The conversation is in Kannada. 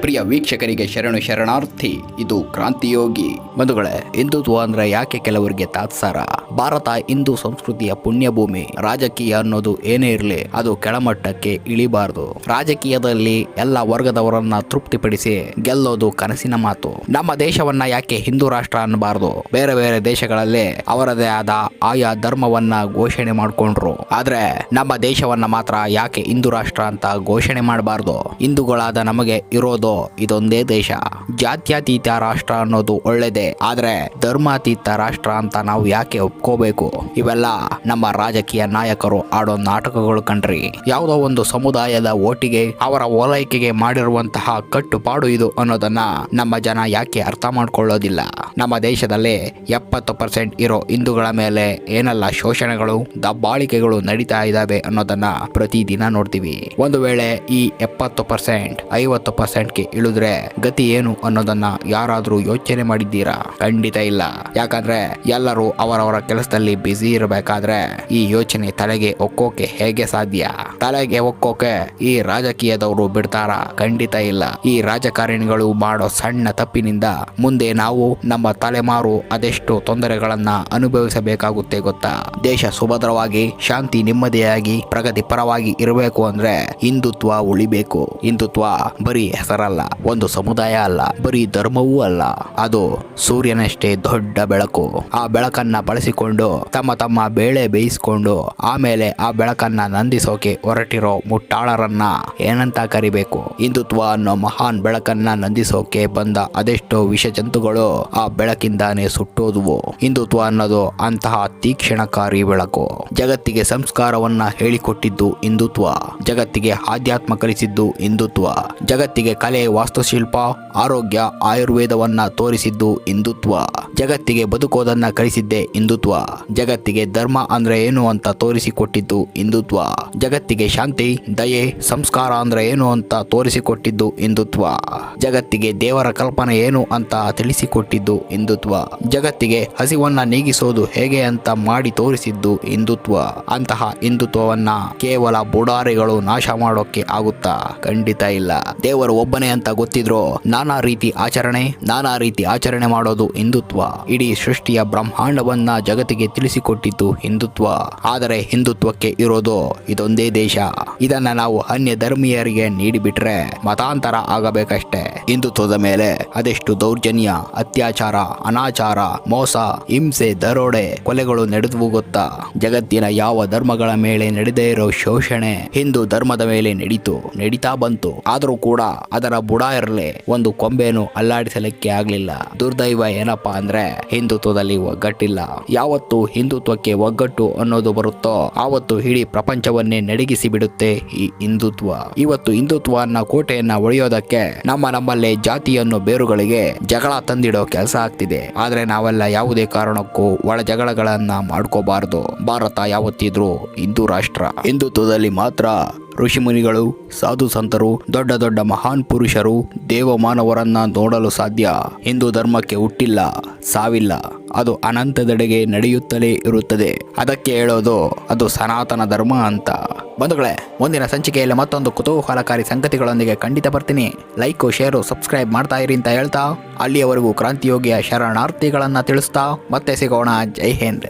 ಪ್ರಿಯ ವೀಕ್ಷಕರಿಗೆ ಶರಣು ಶರಣಾರ್ಥಿ, ಇದು ಕ್ರಾಂತಿಯೋಗಿ. ಬಂಧುಗಳೇ ಹಿಂದುತ್ವ ಅಂದ್ರೆ ಯಾಕೆ ಕೆಲವರಿಗೆ ತಾತ್ಸಾರ? ಭಾರತ ಹಿಂದೂ ಸಂಸ್ಕೃತಿಯ ಪುಣ್ಯಭೂಮಿ. ರಾಜಕೀಯ ಅನ್ನೋದು ಏನೇ ಇರಲಿ, ಅದು ಕೆಳಮಟ್ಟಕ್ಕೆ ಇಳಿಬಾರದು. ರಾಜಕೀಯದಲ್ಲಿ ಎಲ್ಲ ವರ್ಗದವರನ್ನ ತೃಪ್ತಿಪಡಿಸಿ ಗೆಲ್ಲೋದು ಕನಸಿನ ಮಾತು. ನಮ್ಮ ದೇಶವನ್ನ ಯಾಕೆ ಹಿಂದೂ ರಾಷ್ಟ್ರ ಅನ್ನಬಾರದು? ಬೇರೆ ಬೇರೆ ದೇಶಗಳಲ್ಲಿ ಅವರದೇ ಆದ ಆಯಾ ಧರ್ಮವನ್ನ ಘೋಷಣೆ ಮಾಡ್ಕೊಂಡ್ರು. ಆದ್ರೆ ನಮ್ಮ ದೇಶವನ್ನ ಮಾತ್ರ ಯಾಕೆ ಹಿಂದೂ ರಾಷ್ಟ್ರ ಅಂತ ಘೋಷಣೆ ಮಾಡಬಾರ್ದು? ಹಿಂದೂಗಳಾದ ನಮಗೆ ಇರೋದು ಇದೊಂದೇ ದೇಶ. ಜಾತ್ಯತೀತ ರಾಷ್ಟ್ರ ಅನ್ನೋದು ಒಳ್ಳೇದೇ. ಆದ್ರೆ ಧರ್ಮಾತೀತ ರಾಷ್ಟ್ರ ಅಂತ ನಾವು ಯಾಕೆ ಒಪ್ಕೋಬೇಕು? ಇವೆಲ್ಲ ನಮ್ಮ ರಾಜಕೀಯ ನಾಯಕರು ಆಡೋ ನಾಟಕಗಳು ಕಣ್ರಿ. ಯಾವುದೋ ಒಂದು ಸಮುದಾಯದ ಓಟಿಗೆ, ಅವರ ಓಲೈಕೆಗೆ ಮಾಡಿರುವಂತಹ ಕಟ್ಟುಪಾಡು ಇದು ಅನ್ನೋದನ್ನ ನಮ್ಮ ಜನ ಯಾಕೆ ಅರ್ಥ ಮಾಡ್ಕೊಳ್ಳೋದಿಲ್ಲ. ನಮ್ಮ ದೇಶದಲ್ಲಿ ಎಪ್ಪತ್ತು ಪರ್ಸೆಂಟ್ ಇರೋ ಹಿಂದೂಗಳ ಮೇಲೆ ಏನೆಲ್ಲ ಶೋಷಣೆಗಳು, ದಬ್ಬಾಳಿಕೆಗಳು ನಡೀತಾ ಇದ್ದಾವೆ ಅನ್ನೋದನ್ನ ಪ್ರತಿದಿನ ನೋಡ್ತೀವಿ. ಒಂದು ವೇಳೆ ಈ ಎಪ್ಪತ್ತು ಪರ್ಸೆಂಟ್ ಐವತ್ತು ಪರ್ಸೆಂಟ್ಗೆ ಇಳಿದ್ರೆ ಗತಿ ಏನು ಅನ್ನೋದನ್ನ ಯಾರಾದ್ರೂ ಯೋಚನೆ ಮಾಡಿದ್ದೀರಾ? ಖಂಡಿತ ಇಲ್ಲ. ಯಾಕಂದ್ರೆ ಎಲ್ಲರೂ ಅವರವರ ಕೆಲಸದಲ್ಲಿ ಬ್ಯುಸಿ ಇರಬೇಕಾದ್ರೆ ಈ ಯೋಚನೆ ತಲೆಗೆ ಒಕ್ಕೋಕೆ ಹೇಗೆ ಸಾಧ್ಯ? ತಲೆಗೆ ಒಕ್ಕೋಕೆ ಈ ರಾಜಕೀಯದವರು ಬಿಡ್ತಾರ? ಖಂಡಿತ ಇಲ್ಲ. ಈ ರಾಜಕಾರಣಿಗಳು ಮಾಡೋ ಸಣ್ಣ ತಪ್ಪಿನಿಂದ ಮುಂದೆ ನಾವು ನಮ್ಮ ತಲೆಮಾರು ಅದೆಷ್ಟು ತೊಂದರೆಗಳನ್ನ ಅನುಭವಿಸಬೇಕಾಗುತ್ತೆ ಗೊತ್ತಾ? ದೇಶ ಸುಭದ್ರವಾಗಿ, ಶಾಂತಿ ನೆಮ್ಮದಿಯಾಗಿ ಪ್ರಗತಿ ಪರವಾಗಿ ಇರಬೇಕು ಅಂದ್ರೆ ಹಿಂದುತ್ವ ಉಳಿಬೇಕು. ಹಿಂದುತ್ವ ಬರೀ ಹೆಸರಲ್ಲ, ಒಂದು ಸಮುದಾಯ ಅಲ್ಲ, ಬರೀ ಧರ್ಮವೂ ಅಲ್ಲ. ಅದು ಸೂರ್ಯನಷ್ಟೇ ದೊಡ್ಡ ಬೆಳಕು. ಆ ಬೆಳಕನ್ನ ಬಳಸಿಕೊಂಡು, ತಮ್ಮ ತಮ್ಮ ಬೇಳೆ ಬೇಯಿಸಿಕೊಂಡು, ಆಮೇಲೆ ಆ ಬೆಳಕನ್ನ ನಂದಿಸೋಕೆ ಹೊರಟಿರೋ ಮುಟ್ಟಾಳರನ್ನ ಏನಂತ ಕರಿಬೇಕು? ಹಿಂದುತ್ವ ಅನ್ನೋ ಮಹಾನ್ ಬೆಳಕನ್ನ ನಂದಿಸೋಕೆ ಬಂದ ಅದೆಷ್ಟೋ ವಿಷ ಜಂತುಗಳು ಆ ಬೆಳಕಿಂದಾನೆ ಸುಟ್ಟೋದುವು. ಹಿಂದುತ್ವ ಅನ್ನೋದು ಅಂತಹ ತೀಕ್ಷಣಕಾರಿ ಬೆಳಕು. ಜಗತ್ತಿಗೆ ಸಂಸ್ಕಾರವನ್ನ ಹೇಳಿಕೊಟ್ಟಿದ್ದು ಹಿಂದುತ್ವ ಜಗತ್ತಿಗೆ ಆಧ್ಯಾತ್ಮ ಕಲಿಸಿದ್ದು ಹಿಂದುತ್ವ. ಜಗತ್ತಿಗೆ ಕಲೆ, ವಾಸ್ತುಶಿಲ್ಪ, ಆರೋಗ್ಯ, ಆಯುರ್ವೇದವನ್ನ ತೋರಿಸಿದ್ದು ಹಿಂದುತ್ವ. ಜಗತ್ತಿಗೆ ಬದುಕೋದನ್ನ ಕಲಿಸಿದ್ದೇ ಹಿಂದುತ್ವ. ಜಗತ್ತಿಗೆ ಧರ್ಮ ಅಂದ್ರೆ ಏನು ಅಂತ ತೋರಿಸಿಕೊಟ್ಟಿದ್ದು ಹಿಂದುತ್ವ. ಜಗತ್ತಿಗೆ ಶಾಂತಿ, ದಯೆ, ಸಂಸ್ಕಾರ ಅಂದ್ರೆ ಏನು ಅಂತ ತೋರಿಸಿಕೊಟ್ಟಿದ್ದು ಹಿಂದುತ್ವ. ಜಗತ್ತಿಗೆ ದೇವರ ಕಲ್ಪನೆ ಏನು ಅಂತ ತಿಳಿಸಿಕೊಟ್ಟಿದ್ದು ಹಿಂದುತ್ವ. ಜಗತ್ತಿಗೆ ಹಸಿವನ್ನ ನೀಗಿಸೋದು ಹೇಗೆ ಅಂತ ಮಾಡಿ ತೋರಿಸಿದ್ದು ಹಿಂದುತ್ವ. ಅಂತಹ ಹಿಂದುತ್ವವನ್ನ ಕೇವಲ ಬುಡಾರಿಗಳು ನಾಶ ಮಾಡೋಕೆ ಆಗುತ್ತಾ? ಖಂಡಿತ ಇಲ್ಲ. ದೇವರು ಒಬ್ಬನೇ ಅಂತ ಗೊತ್ತಿದ್ರು? ನಾನಾ ರೀತಿ ಆಚರಣೆ, ನಾನಾ ರೀತಿ ಆಚರಣೆ ಮಾಡೋದು ಹಿಂದುತ್ವ. ಇಡೀ ಸೃಷ್ಟಿಯ ಬ್ರಹ್ಮಾಂಡವನ್ನ ಜಗತ್ತಿಗೆ ತಿಳಿಸಿಕೊಟ್ಟಿದ್ದು ಹಿಂದುತ್ವ. ಆದರೆ ಹಿಂದುತ್ವಕ್ಕೆ ಇರೋದು ಇದೊಂದೇ ದೇಶ. ಇದನ್ನ ನಾವು ಅನ್ಯ ಧರ್ಮೀಯರಿಗೆ ನೀಡಿಬಿಟ್ರೆ ಮತಾಂತರ ಆಗಬೇಕಷ್ಟೇ. ಹಿಂದುತ್ವದ ಮೇಲೆ ಅದೆಷ್ಟು ದೌರ್ಜನ್ಯ, ಅತ್ಯಾಚಾರ, ಅನಾಚಾರ, ಮೋಸ, ಹಿಂಸೆ, ದರೋಡೆ, ಕೊಲೆಗಳು ನಡೆದುವು ಗೊತ್ತಾ? ಜಗತ್ತಿನ ಯಾವ ಧರ್ಮಗಳ ಮೇಲೆ ನಡೆದೇ ಇರೋ ಶೋಷಣೆ ಹಿಂದೂ ಧರ್ಮದ ಮೇಲೆ ನಡೀತು, ನಡೀತಾ ಬಂತು. ಆದರೂ ಕೂಡ ಅದರ ಬುಡ ಇರಲಿ ಒಂದು ಕೊಂಬೆಯನ್ನು ಅಲ್ಲಾಡಿಸಲಿಕ್ಕೆ ಆಗ್ಲಿಲ್ಲ. ದುರ್ದೈವ ಏನಪ್ಪಾ ಅಂದ್ರೆ, ಹಿಂದುತ್ವದಲ್ಲಿ ಒಗ್ಗಟ್ಟಿಲ್ಲ. ಯಾವತ್ತು ಹಿಂದುತ್ವಕ್ಕೆ ಒಗ್ಗಟ್ಟು ಅನ್ನೋದು ಬರುತ್ತೋ, ಆವತ್ತು ಇಡೀ ಪ್ರಪಂಚವನ್ನೇ ನಡಗಿಸಿ ಬಿಡುತ್ತೆ ಈ ಹಿಂದುತ್ವ. ಇವತ್ತು ಹಿಂದುತ್ವನ್ನ ಕೋಟೆಯನ್ನ ಒಳಿಯೋದಕ್ಕೆ ನಮ್ಮ ನಮ್ಮಲ್ಲೇ ಜಾತಿಯನ್ನು ಬೇರುಗಳಿಗೆ ಜಗಳ ತಂದಿಡೋ ಕೆಲಸ ಆಗ್ತಿದೆ. ಆದ್ರೆ ನಾವೆಲ್ಲ ಯಾವುದೇ ಕಾರಣಕ್ಕೂ ಒಳ ಜಗಳಗಳನ್ನ ಮಾಡ್ಕೋಬಾರದು. ಭಾರತ ಯಾವತ್ತಿದ್ರು ಹಿಂದೂ ರಾಷ್ಟ್ರ. ಹಿಂದುತ್ವದಲ್ಲಿ ಮಾತ್ರ ಋಷಿಮುನಿಗಳು ಸಾಧು ಸಂತರು ದೊಡ್ಡ ದೊಡ್ಡ ಮಹಾನ್ ಪುರುಷರು ದೇವಮಾನವರನ್ನ ನೋಡಲು ಸಾಧ್ಯ. ಹಿಂದೂ ಧರ್ಮಕ್ಕೆ ಹುಟ್ಟಿಲ್ಲ, ಸಾವಿಲ್ಲ. ಅದು ಅನಂತದೆಡೆಗೆ ನಡೆಯುತ್ತಲೇ ಇರುತ್ತದೆ. ಅದಕ್ಕೆ ಹೇಳೋದು, ಅದು ಸನಾತನ ಧರ್ಮ ಅಂತ. ಬಂಧುಗಳೇ, ಮುಂದಿನ ಸಂಚಿಕೆಯಲ್ಲಿ ಮತ್ತೊಂದು ಕುತೂಹಲಕಾರಿ ಸಂಗತಿಗಳೊಂದಿಗೆ ಖಂಡಿತ ಬರ್ತೀನಿ. ಲೈಕು, ಶೇರು, ಸಬ್ಸ್ಕ್ರೈಬ್ ಮಾಡ್ತಾ ಇರಿ ಅಂತ ಹೇಳ್ತಾ, ಅಲ್ಲಿಯವರೆಗೂ ಕ್ರಾಂತಿಯೋಗಿಯ ಶರಣಾರ್ಥಿಗಳನ್ನು ತಿಳಿಸ್ತಾ, ಮತ್ತೆ ಸಿಗೋಣ. ಜೈ ಹಿಂದ್.